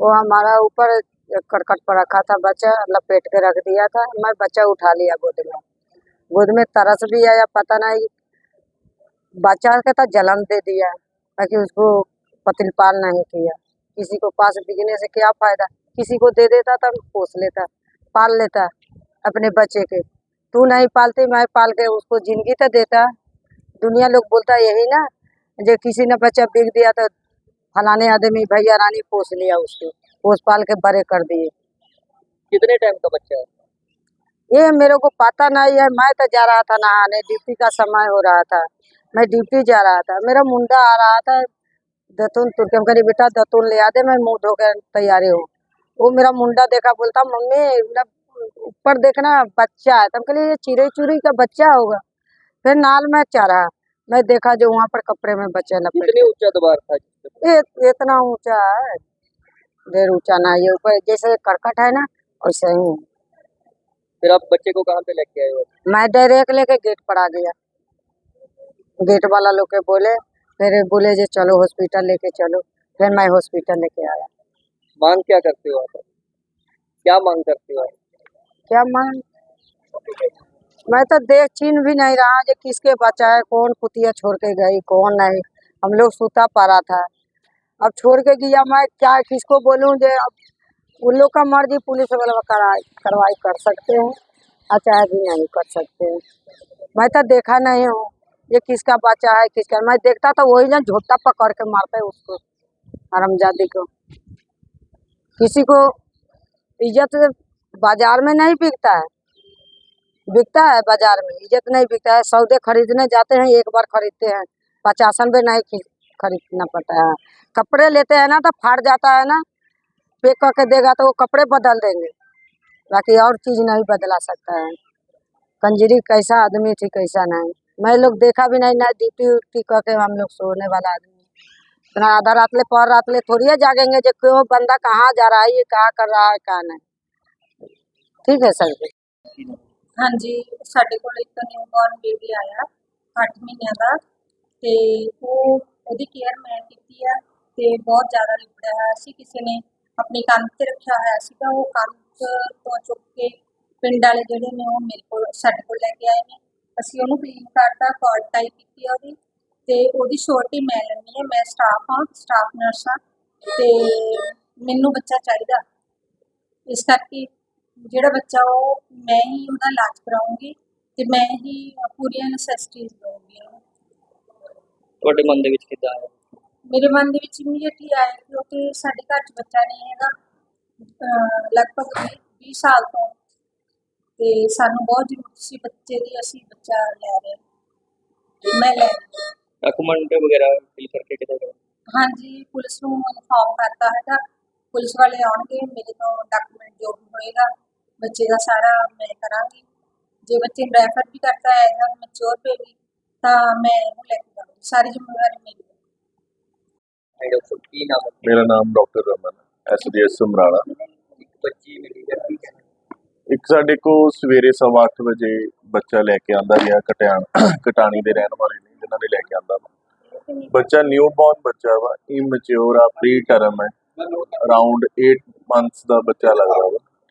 वो हमारा ऊपर करकट पर रखा था, बच्चा लपेट के रख दिया था, मैं बच्चा उठा लिया गोद में। गोद में तरस भी आया, पता नहीं, बच्चा का तो जन्म दे दिया, ताकि उसको पतिल पाल नहीं किया। किसी को पास बिकने से क्या फ़ायदा? किसी को दे देता था पोस लेता, पाल लेता अपने बच्चे के। तू नहीं पालती, मैं पाल के उसको ज़िंदगी तो देता। दुनिया लोग बोलता यही ना जो किसी ने बच्चा बिक दिया तो फलाने आदमी भैया रानी पोस लिया उसको। पोस पाल के बड़े कर दिए। कितने टाइम का बच्चा है? ये मेरे को पता नहीं है मैं तो जा रहा था नहाने ड्यूटी का समय हो रहा था। मैं ड्यूटी जा रहा था। मेरा मुंडा आ रहा था दतुन तुर्कम करी बेटा दतुन ले आ दे मैं मुँह धोकर तैयारी हूँ। वो मेरा मुंडा देखा बोलता मम्मी मेरा ऊपर देखना बच्चा है। तब कहलिए ये चिड़ई चुरी का बच्चा होगा। फिर नाल में चढ़ा। मैं देखा जो वहाँ पर कपड़े में बच्चा लपेट। ऊँचा दीवार था? इतना ऊँचा है। ढेर ऊँचा ना ये ऊपर जैसे करकट है ना वैसे ही। फिर आप बच्चे को कहाँ पे लेके आए हो? मैं डायरेक्ट लेके गेट पर आ गया। गेट वाला लोग के बोले फिर बोले जे चलो हॉस्पिटल लेके चलो। फिर मैं हॉस्पिटल लेके आया। मांग क्या करते हो आप? क्या मांग करते हो क्या मांग? मैं तो देख चिन्ह भी नहीं रहा जो किसके बच्चा है कौन कुतिया छोड़ के गई, कौन नहीं। हम लोग सूता पड़ा था। अब छोड़ के गया मैं, क्या किसको बोलूँ जो अब उन लोग का मर्ज़ी पुलिस वाला कार्रवाई कर सकते हैं और चाहे भी नहीं कर सकते हैं। मैं तो देखा नहीं हूँ ये किसका बच्चा है किसका मैं देखता तो वही ना झोटा पकड़ के मारते उसको, हरमजादी को। किसी को इज़्ज़त बाज़ार में नहीं बिकता है। बिकता है बाज़ार में, इज़्ज़त नहीं बिकता है, सौदे खरीदने जाते हैं, एक बार खरीदते हैं पचासन में नहीं खरीदना पड़ता है। कपड़े लेते हैं ना तो फाड़ जाता है ना, पैक करके देगा तो वो कपड़े बदल देंगे, बाकी और चीज़ नहीं बदला सकता है। कंजरी कैसा आदमी थी, कैसा नहीं। मैं लोग देखा भी नहीं, ना ड्यूटी उट्टी करके हम लोग सोने वाला आदमी। इतना आधा रात ले, पर रात ले थोड़ी जागेंगे जो क्यों बंदा कहाँ जा रहा है, ये कहाँ कर रहा है, कहाँ नहीं। ठीक है सर जी। ਹਾਂਜੀ, ਸਾਡੇ ਕੋਲ ਇੱਕ ਨਿਊਬੋਰਨ ਬੇਬੀ ਆਇਆ 8 ਮਹੀਨਿਆਂ ਦਾ, ਤੇ ਉਹ, ਉਹਦੀ ਕੇਅਰ ਮੈਂ ਕੀਤੀ ਆ, ਤੇ ਬਹੁਤ ਜ਼ਿਆਦਾ ਲਿਬੜਿਆ ਹੋਇਆ ਸੀ, ਕਿਸੇ ਨੇ ਆਪਣੀ ਕੰਧ ਤੇ ਰੱਖਿਆ ਹੋਇਆ ਸੀਗਾ, ਉਹ ਕੰਧ ਤੋਂ ਚੁੱਕ ਕੇ ਪਿੰਡ ਵਾਲੇ ਜਿਹੜੇ ਨੇ, ਉਹ ਮੇਰੇ ਕੋਲ, ਸਾਡੇ ਕੋਲ ਲੈ ਕੇ ਆਏ ਨੇ, ਅਸੀਂ ਉਹਨੂੰ ਕਲੀਨ ਕਰਤਾ ਕਾਰਡ ਟਾਈ ਕੀਤੀ ਆ ਉਹਦੀ, ਤੇ ਉਹਦੀ ਛੋਟੀ ਮੈਂ ਲੈਣੀ ਹੈ, ਮੈਂ ਸਟਾਫ ਹਾਂ ਸਟਾਫ ਨਰਸ ਹਾਂ, ਤੇ ਮੈਨੂੰ ਬੱਚਾ ਚਾਹੀਦਾ, ਇਸ ਕਰਕੇ ਜਿਹੜਾ ਬੱਚਾ ਉਹ ਮੈਂ ਹੀ ਉਹਦਾ ਇਲਾਜ ਕਰਾਉਂਗੀ ਤੇ ਮੈਂ ਹੀ ਪੂਰੀਆਂ ਨੈਸੈਸਿਟੀਜ਼ ਦਊਂਗੀ ਉਹਨੂੰ। ਤੁਹਾਡੇ ਮਨ ਦੇ ਵਿੱਚ ਕਿੱਦਾਂ ਹੈ ਮੇਰੇ ਮਨ ਦੇ ਵਿੱਚ ਇਮੀਡੀਏਟਲੀ ਆਇਆ ਕਿਉਂਕਿ ਸਾਡੇ ਘਰ 'ਚ ਬੱਚਾ ਨਹੀਂ ਹੈਗਾ। ਅਹ ਲਗਭਗ 20 ਸਾਲ ਤੋਂ। ਤੇ ਸਾਨੂੰ ਬਹੁਤ ਜ਼ਰੂਰਤ ਸੀ ਬੱਚੇ ਦੀ ਅਸੀਂ ਬੱਚਾ ਲੈ ਰਹੇ ਹਾਂ। ਮੈਂ ਲੈ ਰਹੀ ਹਾਂ। ਡਾਕੂਮੈਂਟ ਵਗੈਰਾ ਫਿਲ ਕਰਕੇ ਕਿਤੇ ਕਰੋ ਹਾਂਜੀ ਪੁਲਿਸ ਨੂੰ ਇਨਫੋਰਮ ਕਰਤਾ ਹੈਗਾ। ਪੁਲਿਸ ਵਾਲੇ ਆਉਣਗੇ ਮੇਰੇ ਤੋਂ ਡਾਕੂਮੈਂਟ ਜੋ ਵੀ ਹੋਏਗਾ। ਬੱਚੇ ਦਾ ਸਾਰਾ ਮੈਂ ਕਰਾਂਗੀ। ਜੇ ਬੱਚੇ ਨੂੰ ਰੈਫਰ ਵੀ ਕਰਤਾ ਹੈ ਜਾਂ ਮੈਚੋਰ ਪੇ ਵੀ ਤਾਂ ਮੈਂ ਇਹਨੂੰ ਲੈ ਕੇ ਜਾਵਾਂਗੀ ਸਾਰੀ ਜ਼ਿੰਮੇਵਾਰੀ ਮੇਰੀ ਹੈ। ਡਾਕਟਰ ਕੀ ਨਾਮ ਹੈ? ਮੇਰਾ ਨਾਮ ਡਾਕਟਰ ਰਮਨ ਐਸਡੀਐਸ ਸਮਰਾਲਾ। ਇੱਕ ਬੱਚੀ ਮਿਲੀ ਹੈ ਠੀਕ ਹੈ? ਇੱਕ ਸਾਡੇ ਕੋ ਸਵੇਰੇ ਸਵਾ ਅੱਠ ਵਜੇ ਬੱਚਾ ਲੈ ਕੇ ਆਂਦਾ ਗਿਆ ਕਟਿਆਣ ਕਟਾਣੀ ਦੇ ਰਹਿਣ ਵਾਲੇ ਨੇ ਜਿਨ੍ਹਾਂ ਨੇ ਲੈ ਕੇ ਆਂਦਾ ਵਾ। ਬੱਚਾ ਨਿਊ ਬੌਰਨ ਬੱਚਾ ਵਾ ਇਮੈਚੁਰ ਆ ਪ੍ਰੀ ਟਰਮ ਹੈ ਅਰਾਊਂਡ 8 ਮੰਥਸ ਦਾ ਬੱਚਾ ਲੱਗਦਾ ਵਾ।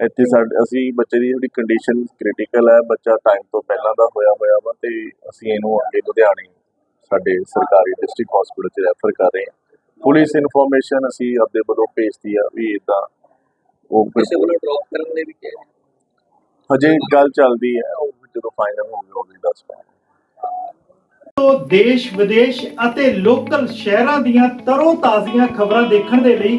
ਇੱਥੇ ਸਾਡੇ ਅਸੀਂ ਬੱਚੇ ਦੀ ਜਿਹੜੀ ਕੰਡੀਸ਼ਨ ਕ੍ਰਿਟੀਕਲ ਹੈ ਬੱਚਾ ਟਾਈਮ ਤੋਂ ਪਹਿਲਾਂ ਦਾ ਹੋਇਆ ਹੋਇਆ ਵਾ ਤੇ ਅਸੀਂ ਇਹਨੂੰ ਅੱਗੇ ਲੁਧਿਆਣੇ ਸਾਡੇ ਸਰਕਾਰੀ ਡਿਸਟ੍ਰਿਕਟ ਹਸਪੀਟਲ 'ਚ ਰੈਫਰ ਕਰ ਰਹੇ ਹਾਂ। ਪੁਲਿਸ ਇਨਫੋਰਮੇਸ਼ਨ ਅਸੀਂ ਆਪਦੇ ਵੱਲੋਂ ਭੇਜਤੀ ਆ ਵੀ ਇਦਾਂ ਉਹ ਕਿਸੇ ਵੱਲੋਂ ਡ੍ਰੌਪ ਕਰਨ ਦੇ ਵਿੱਚ ਹਜੇ ਗੱਲ ਚੱਲਦੀ ਹੈ ਉਹ ਜਦੋਂ ਫਾਈਨਲ ਹੋ ਗਿਆ ਉਹਦੀ ਦੱਸ ਪਾਵਾਂਗੇ ਤੋਂ ਦੇਸ਼ ਵਿਦੇਸ਼ ਅਤੇ ਲੋਕਲ ਸ਼ਹਿਰਾਂ ਦੀਆਂ ਤਰੋ ਤਾਜ਼ੀਆਂ ਖਬਰਾਂ ਦੇਖਣ ਦੇ ਲਈ